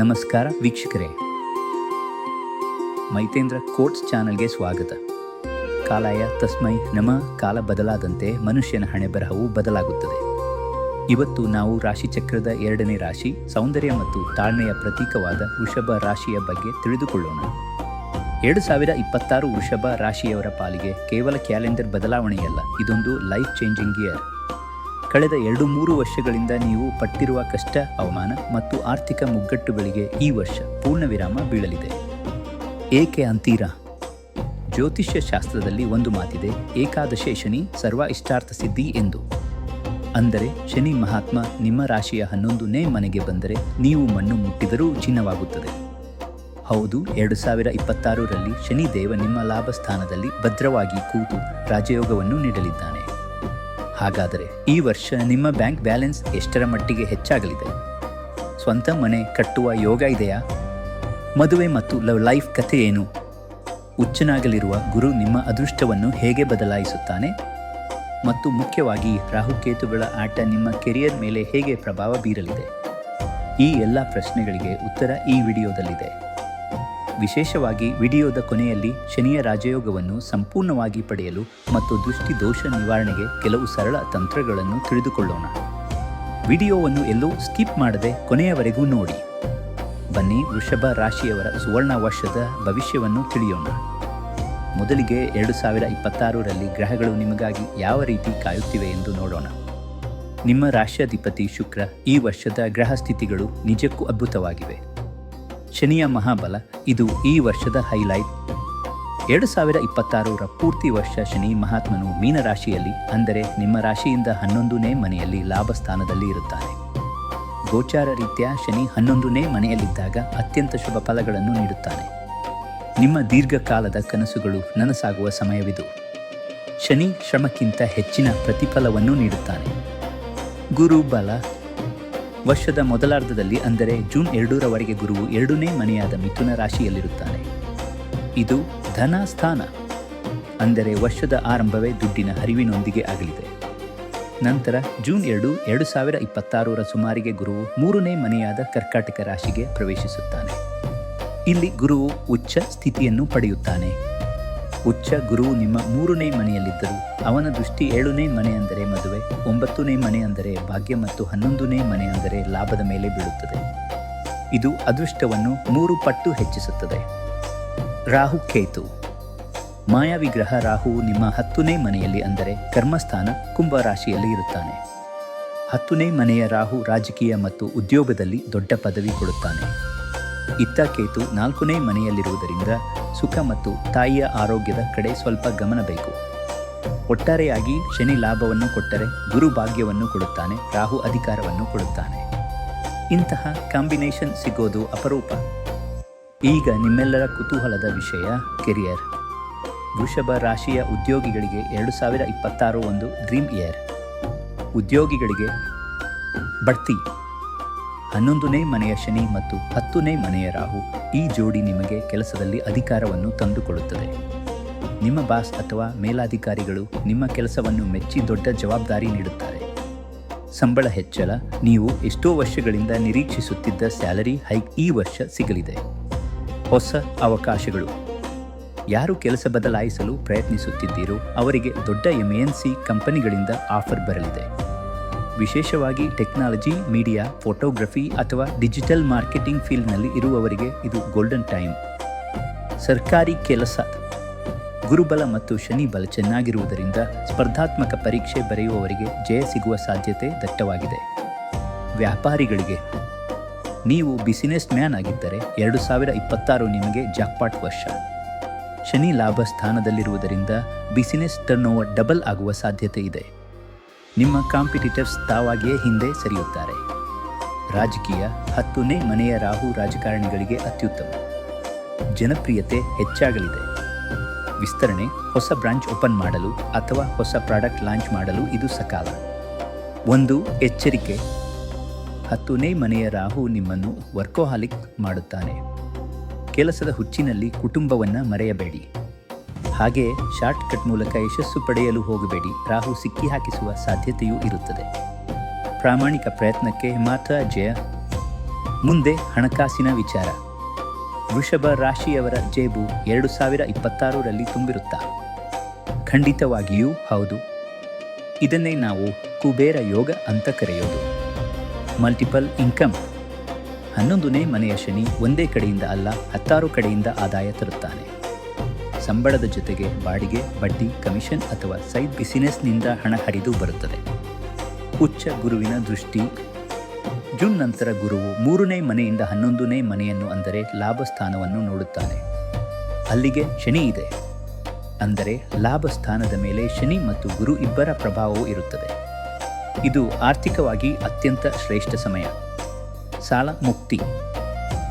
ನಮಸ್ಕಾರ ವೀಕ್ಷಕರೇ. ಮೈತೇಂದ್ರ ಕೋಟ್ಸ್ ಚಾನಲ್ಗೆ ಸ್ವಾಗತ. ಕಾಲಾಯ ತಸ್ಮೈ ನಮ, ಕಾಲ ಬದಲಾದಂತೆ ಮನುಷ್ಯನ ಹಣೆ ಬರಹವು ಬದಲಾಗುತ್ತದೆ. ಇವತ್ತು ನಾವು ರಾಶಿಚಕ್ರದ ಎರಡನೇ ರಾಶಿ, ಸೌಂದರ್ಯ ಮತ್ತು ತಾಳ್ಮೆಯ ಪ್ರತೀಕವಾದ ವೃಷಭ ರಾಶಿಯ ಬಗ್ಗೆ ತಿಳಿದುಕೊಳ್ಳೋಣ. ಎರಡು ಸಾವಿರ ಇಪ್ಪತ್ತಾರು ವೃಷಭ ರಾಶಿಯವರ ಪಾಲಿಗೆ ಕೇವಲ ಕ್ಯಾಲೆಂಡರ್ ಬದಲಾವಣೆಯಲ್ಲ, ಇದೊಂದು ಲೈಫ್ ಚೇಂಜಿಂಗ್ ಇಯರ್ ಕಳೆದ ಎರಡು ಮೂರು ವರ್ಷಗಳಿಂದ ನೀವು ಪಟ್ಟಿರುವ ಕಷ್ಟ, ಅವಮಾನ ಮತ್ತು ಆರ್ಥಿಕ ಮುಗ್ಗಟ್ಟುಗಳಿಗೆ ಈ ವರ್ಷ ಪೂರ್ಣ ವಿರಾಮ ಬೀಳಲಿದೆ. ಏಕೆ ಅಂತೀರಾ? ಜ್ಯೋತಿಷ್ಯ ಶಾಸ್ತ್ರದಲ್ಲಿ ಒಂದು ಮಾತಿದೆ, ಏಕಾದಶಿ ಶನಿ ಸರ್ವ ಇಷ್ಟಾರ್ಥ ಸಿದ್ಧಿ ಎಂದು. ಅಂದರೆ, ಶನಿ ಮಹಾತ್ಮ ನಿಮ್ಮ ರಾಶಿಯ ಹನ್ನೊಂದನೇ ಮನೆಗೆ ಬಂದರೆ ನೀವು ಮಣ್ಣು ಮುಟ್ಟಿದರೂ ಚಿನ್ನವಾಗುತ್ತದೆ. ಹೌದು, ಎರಡು ಸಾವಿರ ಇಪ್ಪತ್ತಾರರಲ್ಲಿ ಶನಿದೇವ ನಿಮ್ಮ ಲಾಭ ಸ್ಥಾನದಲ್ಲಿ ಭದ್ರವಾಗಿ ಕೂತು ರಾಜಯೋಗವನ್ನು ನೀಡಲಿದ್ದಾನೆ. ಹಾಗಾದರೆ ಈ ವರ್ಷ ನಿಮ್ಮ ಬ್ಯಾಂಕ್ ಬ್ಯಾಲೆನ್ಸ್ ಎಷ್ಟರ ಮಟ್ಟಿಗೆ ಹೆಚ್ಚಾಗಲಿದೆ? ಸ್ವಂತ ಮನೆ ಕಟ್ಟುವ ಯೋಗ ಇದೆಯಾ? ಮದುವೆ ಮತ್ತು ಲವ್ ಲೈಫ್ ಕಥೆ ಏನು? ಉಚ್ಚನಾಗಲಿರುವ ಗುರು ನಿಮ್ಮ ಅದೃಷ್ಟವನ್ನು ಹೇಗೆ ಬದಲಾಯಿಸುತ್ತಾನೆ? ಮತ್ತು ಮುಖ್ಯವಾಗಿ ರಾಹುಕೇತುಗಳ ಆಟ ನಿಮ್ಮ ಕೆರಿಯರ್ ಮೇಲೆ ಹೇಗೆ ಪ್ರಭಾವ ಬೀರಲಿದೆ? ಈ ಎಲ್ಲ ಪ್ರಶ್ನೆಗಳಿಗೆ ಉತ್ತರ ಈ ವಿಡಿಯೋದಲ್ಲಿದೆ. ವಿಶೇಷವಾಗಿ ವಿಡಿಯೋದ ಕೊನೆಯಲ್ಲಿ ಶನಿಯ ರಾಜಯೋಗವನ್ನು ಸಂಪೂರ್ಣವಾಗಿ ಪಡೆಯಲು ಮತ್ತು ದೃಷ್ಟಿ ದೋಷ ನಿವಾರಣೆಗೆ ಕೆಲವು ಸರಳ ತಂತ್ರಗಳನ್ನು ತಿಳಿದುಕೊಳ್ಳೋಣ. ವಿಡಿಯೋವನ್ನು ಎಲ್ಲೂ ಸ್ಕಿಪ್ ಮಾಡದೆ ಕೊನೆಯವರೆಗೂ ನೋಡಿ. ಬನ್ನಿ ವೃಷಭ ರಾಶಿಯವರ ಸುವರ್ಣ ವರ್ಷದ ಭವಿಷ್ಯವನ್ನು ತಿಳಿಯೋಣ. ಮೊದಲಿಗೆ ಎರಡು ಸಾವಿರ ಇಪ್ಪತ್ತಾರರಲ್ಲಿ ಗ್ರಹಗಳು ನಿಮಗಾಗಿ ಯಾವ ರೀತಿ ಕಾಯುತ್ತಿವೆ ಎಂದು ನೋಡೋಣ. ನಿಮ್ಮ ರಾಶ್ಯಾಧಿಪತಿ ಶುಕ್ರ ಈ ವರ್ಷದ ಗ್ರಹ ಸ್ಥಿತಿಗಳು ನಿಜಕ್ಕೂ ಅದ್ಭುತವಾಗಿವೆ. ಶನಿಯ ಮಹಾಬಲ, ಇದು ಈ ವರ್ಷದ ಹೈಲೈಟ್ ಎರಡು ಸಾವಿರ ಇಪ್ಪತ್ತಾರರ ಪೂರ್ತಿ ವರ್ಷ ಶನಿ ಮಹಾತ್ಮನು ಮೀನರಾಶಿಯಲ್ಲಿ, ಅಂದರೆ ನಿಮ್ಮ ರಾಶಿಯಿಂದ ಹನ್ನೊಂದನೇ ಮನೆಯಲ್ಲಿ ಲಾಭ ಸ್ಥಾನದಲ್ಲಿ ಇರುತ್ತಾನೆ. ಗೋಚಾರ ರೀತಿಯ ಶನಿ ಹನ್ನೊಂದನೇ ಮನೆಯಲ್ಲಿದ್ದಾಗ ಅತ್ಯಂತ ಶುಭ ಫಲಗಳನ್ನು ನೀಡುತ್ತಾನೆ. ನಿಮ್ಮ ದೀರ್ಘಕಾಲದ ಕನಸುಗಳು ನನಸಾಗುವ ಸಮಯವಿದು. ಶನಿ ಶ್ರಮಕ್ಕಿಂತ ಹೆಚ್ಚಿನ ಪ್ರತಿಫಲವನ್ನು ನೀಡುತ್ತಾನೆ. ಗುರು ಬಲ ವರ್ಷದ ಮೊದಲಾರ್ಧದಲ್ಲಿ ಅಂದರೆ ಜೂನ್ ಎರಡೂರವರೆಗೆ ಗುರುವು ಎರಡನೇ ಮನೆಯಾದ ಮಿಥುನ ರಾಶಿಯಲ್ಲಿರುತ್ತಾನೆ. ಇದು ಧನ ಸ್ಥಾನ. ಅಂದರೆ ವರ್ಷದ ಆರಂಭವೇ ದುಡ್ಡಿನ ಹರಿವಿನೊಂದಿಗೆ ಆಗಲಿದೆ ನಂತರ ಜೂನ್ ಎರಡು ಎರಡು ಸಾವಿರ ಇಪ್ಪತ್ತಾರರ ಸುಮಾರಿಗೆ ಗುರುವು ಮೂರನೇ ಮನೆಯಾದ ಕರ್ಕಾಟಕ ರಾಶಿಗೆ ಪ್ರವೇಶಿಸುತ್ತಾನೆ. ಇಲ್ಲಿ ಗುರುವು ಉಚ್ಚ ಸ್ಥಿತಿಯನ್ನು ಪಡೆಯುತ್ತಾನೆ. ಉಚ್ಚ ಗುರುವು ನಿಮ್ಮ ಮೂರನೇ ಮನೆಯಲ್ಲಿದ್ದರು. ಅವನ ದೃಷ್ಟಿ ಏಳನೇ ಮನೆ ಅಂದರೆ ಮದುವೆ, ಒಂಬತ್ತನೇ ಮನೆ ಅಂದರೆ ಭಾಗ್ಯ ಮತ್ತು ಹನ್ನೊಂದನೇ ಮನೆ ಅಂದರೆ ಲಾಭದ ಮೇಲೆ ಬೀಳುತ್ತದೆ. ಇದು ಅದೃಷ್ಟವನ್ನು ಮೂರು ಪಟ್ಟು ಹೆಚ್ಚಿಸುತ್ತದೆ. ರಾಹು ಕೇತು. ಮಾಯಾವಿಗ್ರಹ ರಾಹುವು ನಿಮ್ಮ ಹತ್ತನೇ ಮನೆಯಲ್ಲಿ ಅಂದರೆ ಕರ್ಮಸ್ಥಾನ ಕುಂಭ ರಾಶಿಯಲ್ಲಿ ಇರುತ್ತಾನೆ. ಹತ್ತನೇ ಮನೆಯ ರಾಹು ರಾಜಕೀಯ ಮತ್ತು ಉದ್ಯೋಗದಲ್ಲಿ ದೊಡ್ಡ ಪದವಿ ಕೊಡುತ್ತಾನೆ. ಇತ್ತ ಕೇತು ನಾಲ್ಕನೇ ಮನೆಯಲ್ಲಿರುವುದರಿಂದ ಸುಖ ಮತ್ತು ತಾಯಿಯ ಆರೋಗ್ಯದ ಕಡೆ ಸ್ವಲ್ಪ ಗಮನ ಬೇಕು. ಒಟ್ಟಾರೆಯಾಗಿ ಶನಿ ಲಾಭವನ್ನು ಕೊಟ್ಟರೆ ಗುರು ಭಾಗ್ಯವನ್ನು ಕೊಡುತ್ತಾನೆ, ರಾಹು ಅಧಿಕಾರವನ್ನು ಕೊಡುತ್ತಾನೆ. ಇಂತಹ ಕಾಂಬಿನೇಷನ್ ಸಿಗೋದು ಅಪರೂಪ. ಈಗ ನಿಮ್ಮೆಲ್ಲರ ಕುತೂಹಲದ ವಿಷಯ, ಕೆರಿಯರ್. ವೃಷಭ ರಾಶಿಯ ಉದ್ಯೋಗಿಗಳಿಗೆ ಎರಡು ಸಾವಿರ ಇಪ್ಪತ್ತಾರು ಒಂದು ಡ್ರೀಮ್ ಇಯರ್. ಉದ್ಯೋಗಿಗಳಿಗೆ ಬಡ್ತಿ. ಹನ್ನೊಂದನೇ ಮನೆಯ ಶನಿ ಮತ್ತು ಹತ್ತನೇ ಮನೆಯ ರಾಹು ಈ ಜೋಡಿ ನಿಮಗೆ ಕೆಲಸದಲ್ಲಿ ಅಧಿಕಾರವನ್ನು ತಂದುಕೊಡುತ್ತದೆ. ನಿಮ್ಮ ಬಾಸ್ ಅಥವಾ ಮೇಲಾಧಿಕಾರಿಗಳು ನಿಮ್ಮ ಕೆಲಸವನ್ನು ಮೆಚ್ಚಿ ದೊಡ್ಡ ಜವಾಬ್ದಾರಿ ನೀಡುತ್ತಾರೆ. ಸಂಬಳ ಹೆಚ್ಚಳ, ನೀವು ಎಷ್ಟೋ ವರ್ಷಗಳಿಂದ ನಿರೀಕ್ಷಿಸುತ್ತಿದ್ದ ಸ್ಯಾಲರಿ ಹೈಕ್ ಈ ವರ್ಷ ಸಿಗಲಿದೆ. ಹೊಸ ಅವಕಾಶಗಳು. ಯಾರು ಕೆಲಸ ಬದಲಾಯಿಸಲು ಪ್ರಯತ್ನಿಸುತ್ತಿದ್ದೀರೋ ಅವರಿಗೆ ದೊಡ್ಡ ಎಂಎನ್ಸಿ ಕಂಪನಿಗಳಿಂದ ಆಫರ್ ಬರಲಿದೆ. ವಿಶೇಷವಾಗಿ ಟೆಕ್ನಾಲಜಿ, ಮೀಡಿಯಾ, ಫೋಟೋಗ್ರಫಿ ಅಥವಾ ಡಿಜಿಟಲ್ ಮಾರ್ಕೆಟಿಂಗ್ ಫೀಲ್ಡ್ನಲ್ಲಿ ಇರುವವರಿಗೆ ಇದು ಗೋಲ್ಡನ್ ಟೈಮ್ ಸರ್ಕಾರಿ ಕೆಲಸ. ಗುರುಬಲ ಮತ್ತು ಶನಿ ಬಲ ಚೆನ್ನಾಗಿರುವುದರಿಂದ ಸ್ಪರ್ಧಾತ್ಮಕ ಪರೀಕ್ಷೆ ಬರೆಯುವವರಿಗೆ ಜಯ ಸಿಗುವ ಸಾಧ್ಯತೆ ದಟ್ಟವಾಗಿದೆ. ವ್ಯಾಪಾರಿಗಳಿಗೆ. ನೀವು ಬಿಸಿನೆಸ್ ಮ್ಯಾನ್ ಆಗಿದ್ದರೆ ಎರಡು ಸಾವಿರ ಇಪ್ಪತ್ತಾರು ನಿಮಗೆ ಜಾಕ್ಪಾಟ್ ವರ್ಷ. ಶನಿ ಲಾಭ ಸ್ಥಾನದಲ್ಲಿರುವುದರಿಂದ ಬಿಸಿನೆಸ್ ಟರ್ನ್ ಓವರ್ ಡಬಲ್ ಆಗುವ ಸಾಧ್ಯತೆ ಇದೆ. ನಿಮ್ಮ ಕಾಂಪಿಟಿಟರ್ಸ್ ತಾವಾಗಿಯೇ ಹಿಂದೆ ಸರಿಯುತ್ತಾರೆ. ರಾಜಕೀಯ ಹತ್ತನೇ ಮನೆಯ ರಾಹು ರಾಜಕಾರಣಿಗಳಿಗೆ ಅತ್ಯುತ್ತಮ. ಜನಪ್ರಿಯತೆ ಹೆಚ್ಚಾಗಲಿದೆ. ವಿಸ್ತರಣೆ, ಹೊಸ ಬ್ರಾಂಚ್ ಓಪನ್ ಮಾಡಲು ಅಥವಾ ಹೊಸ ಪ್ರಾಡಕ್ಟ್ ಲಾಂಚ್ ಮಾಡಲು ಇದು ಸಕಾಲ. ಒಂದು, ಎಚ್ಚರಿಕೆ. ಹತ್ತನೇ ಮನೆಯ ರಾಹು ನಿಮ್ಮನ್ನು ವರ್ಕೋಹಾಲಿಕ್ ಮಾಡುತ್ತಾನೆ. ಕೆಲಸದ ಹುಚ್ಚಿನಲ್ಲಿ ಕುಟುಂಬವನ್ನು ಮರೆಯಬೇಡಿ. ಹಾಗೆ ಶಾರ್ಟ್ ಕಟ್ ಮೂಲಕ ಯಶಸ್ಸು ಪಡೆಯಲು ಹೋಗಬೇಡಿ. ರಾಹು ಸಿಕ್ಕಿ ಹಾಕಿಸುವ ಸಾಧ್ಯತೆಯೂ ಇರುತ್ತದೆ. ಪ್ರಾಮಾಣಿಕ ಪ್ರಯತ್ನಕ್ಕೆ ಮಾತ್ರ ಜಯ. ಮುಂದೆ ಹಣಕಾಸಿನ ವಿಚಾರ. ವೃಷಭ ರಾಶಿಯವರ ಜೇಬು ಎರಡು ಸಾವಿರ ಇಪ್ಪತ್ತಾರರಲ್ಲಿ ತುಂಬಿರುತ್ತಾ? ಖಂಡಿತವಾಗಿಯೂ ಹೌದು. ಇದನ್ನೇ ನಾವು ಕುಬೇರ ಯೋಗ ಅಂತ ಕರೆಯೋದು. Multiple income. ಹನ್ನೊಂದನೇ ಮನೆಯ ಶನಿ ಒಂದೇ ಕಡೆಯಿಂದ ಅಲ್ಲ, ಹತ್ತಾರು ಕಡೆಯಿಂದ ಆದಾಯ ತರುತ್ತಾನೆ. ಸಂಬಳದ ಜೊತೆಗೆ ಬಾಡಿಗೆ, ಬಡ್ಡಿ, ಕಮಿಷನ್ ಅಥವಾ ಸೈಡ್ ಬಿಸಿನೆಸ್ನಿಂದ ಹಣ ಹರಿದು ಬರುತ್ತದೆ. ಉಚ್ಚ ಗುರುವಿನ ದೃಷ್ಟಿ. ಜೂನ್ ನಂತರ ಗುರುವು ಮೂರನೇ ಮನೆಯಿಂದ ಹನ್ನೊಂದನೇ ಮನೆಯನ್ನು ಅಂದರೆ ಲಾಭ ಸ್ಥಾನವನ್ನು ನೋಡುತ್ತಾನೆ. ಅಲ್ಲಿಗೆ ಶನಿ ಇದೆ. ಅಂದರೆ ಲಾಭ ಸ್ಥಾನದ ಮೇಲೆ ಶನಿ ಮತ್ತು ಗುರು ಇಬ್ಬರ ಪ್ರಭಾವವೂ ಇರುತ್ತದೆ. ಇದು ಆರ್ಥಿಕವಾಗಿ ಅತ್ಯಂತ ಶ್ರೇಷ್ಠ ಸಮಯ. ಸಾಲ ಮುಕ್ತಿ.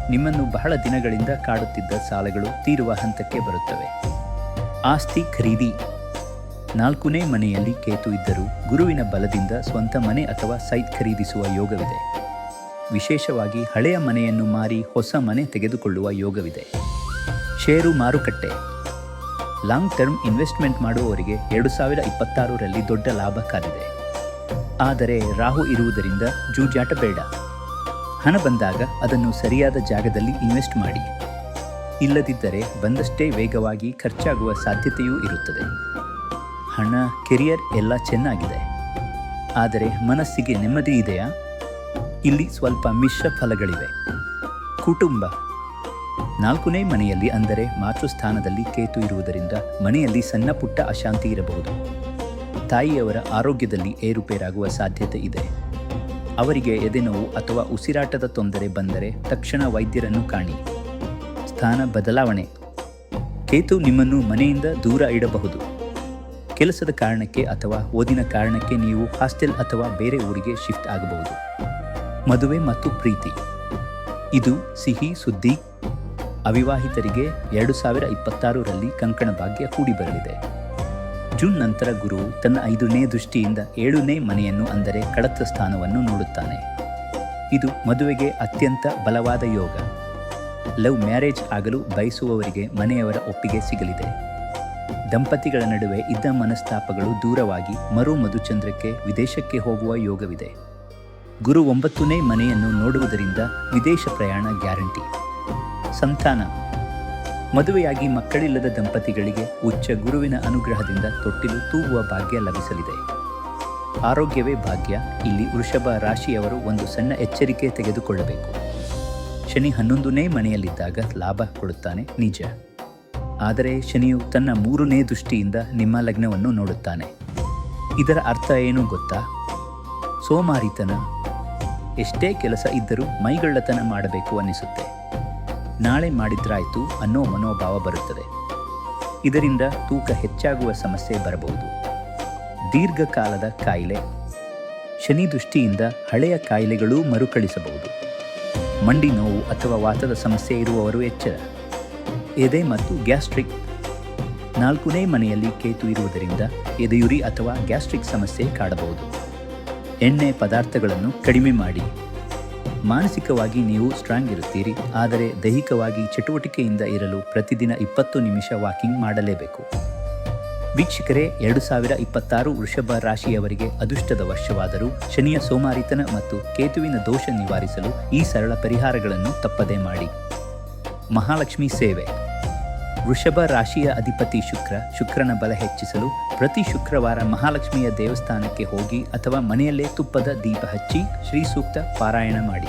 ನಿಮ್ಮನ್ನು ಬಹಳ ದಿನಗಳಿಂದ ಕಾಡುತ್ತಿದ್ದ ಸಾಲಗಳು ತೀರುವ ಹಂತಕ್ಕೆ ಬರುತ್ತವೆ. ಆಸ್ತಿ ಖರೀದಿ. ನಾಲ್ಕನೇ ಮನೆಯಲ್ಲಿ ಕೇತು ಇದ್ದರೂ ಗುರುವಿನ ಬಲದಿಂದ ಸ್ವಂತ ಮನೆ ಅಥವಾ ಸೈಟ್ ಖರೀದಿಸುವ ಯೋಗವಿದೆ. ವಿಶೇಷವಾಗಿ ಹಳೆಯ ಮನೆಯನ್ನು ಮಾರಿ ಹೊಸ ಮನೆ ತೆಗೆದುಕೊಳ್ಳುವ ಯೋಗವಿದೆ. ಷೇರು ಮಾರುಕಟ್ಟೆ. ಲಾಂಗ್ ಟರ್ಮ್ ಇನ್ವೆಸ್ಟ್ಮೆಂಟ್ ಮಾಡುವವರಿಗೆ ಎರಡು ಸಾವಿರ ಇಪ್ಪತ್ತಾರರಲ್ಲಿ ದೊಡ್ಡ ಲಾಭ ಕಾದಿದೆ. ಆದರೆ ರಾಹು ಇರುವುದರಿಂದ ಜೂಜಾಟ ಬೇಡ. ಹಣ ಬಂದಾಗ ಅದನ್ನು ಸರಿಯಾದ ಜಾಗದಲ್ಲಿ ಇನ್ವೆಸ್ಟ್ ಮಾಡಿ. ಇಲ್ಲದಿದ್ದರೆ ಬಂದಷ್ಟೇ ವೇಗವಾಗಿ ಖರ್ಚಾಗುವ ಸಾಧ್ಯತೆಯೂ ಇರುತ್ತದೆ. ಹಣ, ಕೆರಿಯರ್ ಎಲ್ಲ ಚೆನ್ನಾಗಿದೆ. ಆದರೆ ಮನಸ್ಸಿಗೆ ನೆಮ್ಮದಿ ಇದೆಯಾ? ಇಲ್ಲಿ ಸ್ವಲ್ಪ ಮಿಶ್ರ ಫಲಗಳಿವೆ. ಕುಟುಂಬ. ನಾಲ್ಕನೇ ಮನೆಯಲ್ಲಿ ಅಂದರೆ ಮಾತೃಸ್ಥಾನದಲ್ಲಿ ಕೇತು ಇರುವುದರಿಂದ ಮನೆಯಲ್ಲಿ ಸಣ್ಣ ಪುಟ್ಟ ಅಶಾಂತಿ ಇರಬಹುದು. ತಾಯಿಯವರ ಆರೋಗ್ಯದಲ್ಲಿ ಏರುಪೇರಾಗುವ ಸಾಧ್ಯತೆ ಇದೆ. ಅವರಿಗೆ ಎದೆನೋವು ಅಥವಾ ಉಸಿರಾಟದ ತೊಂದರೆ ಬಂದರೆ ತಕ್ಷಣ ವೈದ್ಯರನ್ನು ಕಾಣಿ. ಸ್ಥಾನ ಬದಲಾವಣೆ. ಕೇತು ನಿಮ್ಮನ್ನು ಮನೆಯಿಂದ ದೂರ ಇಡಬಹುದು. ಕೆಲಸದ ಕಾರಣಕ್ಕೆ ಅಥವಾ ಓದಿನ ಕಾರಣಕ್ಕೆ ನೀವು ಹಾಸ್ಟೆಲ್ ಅಥವಾ ಬೇರೆ ಊರಿಗೆ ಶಿಫ್ಟ್ ಆಗಬಹುದು. ಮದುವೆ ಮತ್ತು ಪ್ರೀತಿ. ಇದು ಸಿಹಿ, ಸುದ್ದಿ, ಅವಿವಾಹಿತರಿಗೆ ಎರಡು ಸಾವಿರ ಇಪ್ಪತ್ತಾರರಲ್ಲಿ ಕಂಕಣ ಭಾಗ್ಯ ಕೂಡಿ ಬರಲಿದೆ ಜೂನ್ ನಂತರ ಗುರು ತನ್ನ ಐದನೇ ದೃಷ್ಟಿಯಿಂದ ಏಳನೇ ಮನೆಯನ್ನು ಅಂದರೆ ಕಡತ ಸ್ಥಾನವನ್ನು ನೋಡುತ್ತಾನೆ. ಇದು ಮದುವೆಗೆ ಅತ್ಯಂತ ಬಲವಾದ ಯೋಗ. ಲವ್ ಮ್ಯಾರೇಜ್ ಆಗಲು ಬಯಸುವವರಿಗೆ ಮನೆಯವರ ಒಪ್ಪಿಗೆ ಸಿಗಲಿದೆ. ದಂಪತಿಗಳ ನಡುವೆ ಇದ್ದ ಮನಸ್ತಾಪಗಳು ದೂರವಾಗಿ ಮರು ಮಧುಚಂದ್ರಕ್ಕೆ ವಿದೇಶಕ್ಕೆ ಹೋಗುವ ಯೋಗವಿದೆ. ಗುರು ಒಂಬತ್ತನೇ ಮನೆಯನ್ನು ನೋಡುವುದರಿಂದ ವಿದೇಶ ಪ್ರಯಾಣ ಗ್ಯಾರಂಟಿ. ಸಂತಾನ. ಮದುವೆಯಾಗಿ ಮಕ್ಕಳಿಲ್ಲದ ದಂಪತಿಗಳಿಗೆ ಉಚ್ಚ ಗುರುವಿನ ಅನುಗ್ರಹದಿಂದ ತೊಟ್ಟಿಲು ತೂಗುವ ಭಾಗ್ಯ ಲಭಿಸಲಿದೆ. ಆರೋಗ್ಯವೇ ಭಾಗ್ಯ. ಇಲ್ಲಿ ವೃಷಭ ರಾಶಿಯವರು ಒಂದು ಸಣ್ಣ ಎಚ್ಚರಿಕೆ ತೆಗೆದುಕೊಳ್ಳಬೇಕು. ಶನಿ ಹನ್ನೊಂದನೇ ಮನೆಯಲ್ಲಿದ್ದಾಗ ಲಾಭ ಕೊಡುತ್ತಾನೆ ನಿಜ. ಆದರೆ ಶನಿಯು ತನ್ನ ಮೂರನೇ ದೃಷ್ಟಿಯಿಂದ ನಿಮ್ಮ ಲಗ್ನವನ್ನು ನೋಡುತ್ತಾನೆ. ಇದರ ಅರ್ಥ ಏನು ಗೊತ್ತಾ? ಸೋಮಾರಿತನ. ಎಷ್ಟೇ ಕೆಲಸ ಇದ್ದರೂ ಮೈಗಳ್ಳತನ ಮಾಡಬೇಕು ಅನ್ನಿಸುತ್ತೆ. ನಾಳೆ ಮಾಡಿದ್ರಾಯ್ತು ಅನ್ನೋ ಮನೋಭಾವ ಬರುತ್ತದೆ. ಇದರಿಂದ ತೂಕ ಹೆಚ್ಚಾಗುವ ಸಮಸ್ಯೆ ಬರಬಹುದು. ದೀರ್ಘಕಾಲದ ಕಾಯಿಲೆ, ಶನಿ ದೃಷ್ಟಿಯಿಂದ ಹಳೆಯ ಕಾಯಿಲೆಗಳೂ ಮರುಕಳಿಸಬಹುದು. ಮಂಡಿ ನೋವು ಅಥವಾ ವಾತದ ಸಮಸ್ಯೆ ಇರುವವರು ಎಚ್ಚರ. ಎದೆ ಮತ್ತು ಗ್ಯಾಸ್ಟ್ರಿಕ್, ನಾಲ್ಕನೇ ಮನೆಯಲ್ಲಿ ಕೇತು ಇರುವುದರಿಂದ ಎದೆಯುರಿ ಅಥವಾ ಗ್ಯಾಸ್ಟ್ರಿಕ್ ಸಮಸ್ಯೆ ಕಾಡಬಹುದು. ಎಣ್ಣೆ ಪದಾರ್ಥಗಳನ್ನು ಕಡಿಮೆ ಮಾಡಿ. ಮಾನಸಿಕವಾಗಿ ನೀವು ಸ್ಟ್ರಾಂಗ್ ಇರುತ್ತೀರಿ, ಆದರೆ ದೈಹಿಕವಾಗಿ ಚಟುವಟಿಕೆಯಿಂದ ಇರಲು ಪ್ರತಿದಿನ ಇಪ್ಪತ್ತು ನಿಮಿಷ ವಾಕಿಂಗ್ ಮಾಡಲೇಬೇಕು. ವೀಕ್ಷಕರೇ, ಎರಡು ಸಾವಿರ ಇಪ್ಪತ್ತಾರು ವೃಷಭ ರಾಶಿಯವರಿಗೆ ಅದೃಷ್ಟದ ವರ್ಷವಾದರೂ ಶನಿಯ ಸೋಮಾರಿತನ ಮತ್ತು ಕೇತುವಿನ ದೋಷ ನಿವಾರಿಸಲು ಈ ಸರಳ ಪರಿಹಾರಗಳನ್ನು ತಪ್ಪದೇ ಮಾಡಿ. ಮಹಾಲಕ್ಷ್ಮಿ ಸೇವೆ. ವೃಷಭ ರಾಶಿಯ ಅಧಿಪತಿ ಶುಕ್ರ, ಶುಕ್ರನ ಬಲ ಹೆಚ್ಚಿಸಲು ಪ್ರತಿ ಶುಕ್ರವಾರ ಮಹಾಲಕ್ಷ್ಮಿಯ ದೇವಸ್ಥಾನಕ್ಕೆ ಹೋಗಿ ಅಥವಾ ಮನೆಯಲ್ಲೇ ತುಪ್ಪದ ದೀಪ ಹಚ್ಚಿ ಶ್ರೀ ಸೂಕ್ತ ಪಾರಾಯಣ ಮಾಡಿ.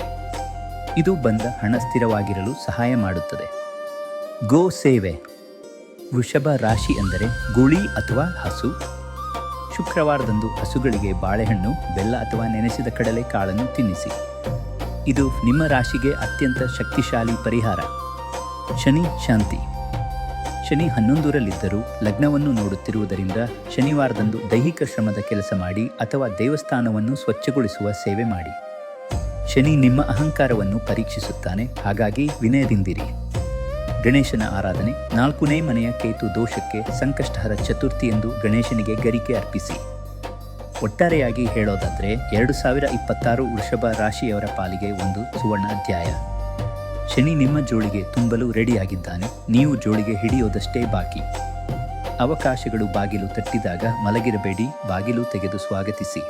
ಇದು ಬಂದ ಹಣ ಸ್ಥಿರವಾಗಿರಲು ಸಹಾಯ ಮಾಡುತ್ತದೆ. ಗೋ ಸೇವೆ. ವೃಷಭ ರಾಶಿ ಅಂದರೆ ಗುಳಿ ಅಥವಾ ಹಸು. ಶುಕ್ರವಾರದಂದು ಹಸುಗಳಿಗೆ ಬಾಳೆಹಣ್ಣು, ಬೆಲ್ಲ ಅಥವಾ ನೆನೆಸಿದ ಕಡಲೆ ಕಾಳನ್ನು ತಿನ್ನಿಸಿ. ಇದು ನಿಮ್ಮ ರಾಶಿಗೆ ಅತ್ಯಂತ ಶಕ್ತಿಶಾಲಿ ಪರಿಹಾರ. ಶನಿ, ಶಾಂತಿ. ಶನಿ ಹನ್ನೊಂದರಲ್ಲಿದ್ದರೂ ಲಗ್ನವನ್ನು ನೋಡುತ್ತಿರುವುದರಿಂದ ಶನಿವಾರದಂದು ದೈಹಿಕ ಶ್ರಮದ ಕೆಲಸ ಮಾಡಿ ಅಥವಾ ದೇವಸ್ಥಾನವನ್ನು ಸ್ವಚ್ಛಗೊಳಿಸುವ ಸೇವೆ ಮಾಡಿ. ಶನಿ ನಿಮ್ಮ ಅಹಂಕಾರವನ್ನು ಪರೀಕ್ಷಿಸುತ್ತಾನೆ, ಹಾಗಾಗಿ ವಿನಯದಿಂದಿರಿ. ಗಣೇಶನ ಆರಾಧನೆ, ನಾಲ್ಕನೇ ಮನೆಯ ಕೇತು ದೋಷಕ್ಕೆ ಸಂಕಷ್ಟಹರ ಚತುರ್ಥಿ ಎಂದು ಗಣೇಶನಿಗೆ ಗರಿಕೆ ಅರ್ಪಿಸಿ. ಒಟ್ಟಾರೆಯಾಗಿ ಹೇಳೋದಾದರೆ, ಎರಡು ಸಾವಿರ ಇಪ್ಪತ್ತಾರು ವೃಷಭ ರಾಶಿಯವರ ಪಾಲಿಗೆ ಒಂದು ಸುವರ್ಣ ಅಧ್ಯಾಯ. ಶನಿ ನಿಮ್ಮ ಜೋಳಿಗೆ ತುಂಬಲು ರೆಡಿಯಾಗಿದ್ದಾನೆ. ನೀವು ಜೋಳಿಗೆ ಹಿಡಿಯೋದಷ್ಟೇ ಬಾಕಿ. ಅವಕಾಶಗಳು ಬಾಗಿಲು ತಟ್ಟಿದಾಗ ಮಲಗಿರಬೇಡಿ, ಬಾಗಿಲು ತೆಗೆದು ಸ್ವಾಗತಿಸಿ.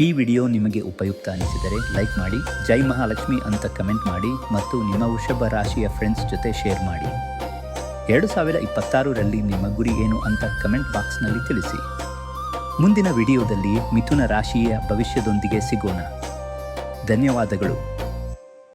ಈ ವಿಡಿಯೋ ನಿಮಗೆ ಉಪಯುಕ್ತ ಅನಿಸಿದರೆ ಲೈಕ್ ಮಾಡಿ, ಜೈ ಮಹಾಲಕ್ಷ್ಮಿ ಅಂತ ಕಮೆಂಟ್ ಮಾಡಿ ಮತ್ತು ನಿಮ್ಮ ವೃಷಭ ರಾಶಿಯ ಫ್ರೆಂಡ್ಸ್ ಜೊತೆ ಶೇರ್ ಮಾಡಿ. ಎರಡು ಸಾವಿರ ಇಪ್ಪತ್ತಾರರಲ್ಲಿ ನಿಮ್ಮ ಗುರಿ ಏನು ಅಂತ ಕಮೆಂಟ್ ಬಾಕ್ಸ್ನಲ್ಲಿ ತಿಳಿಸಿ. ಮುಂದಿನ ವಿಡಿಯೋದಲ್ಲಿ ಮಿಥುನ ರಾಶಿಯ ಭವಿಷ್ಯದೊಂದಿಗೆ ಸಿಗೋಣ. ಧನ್ಯವಾದಗಳು.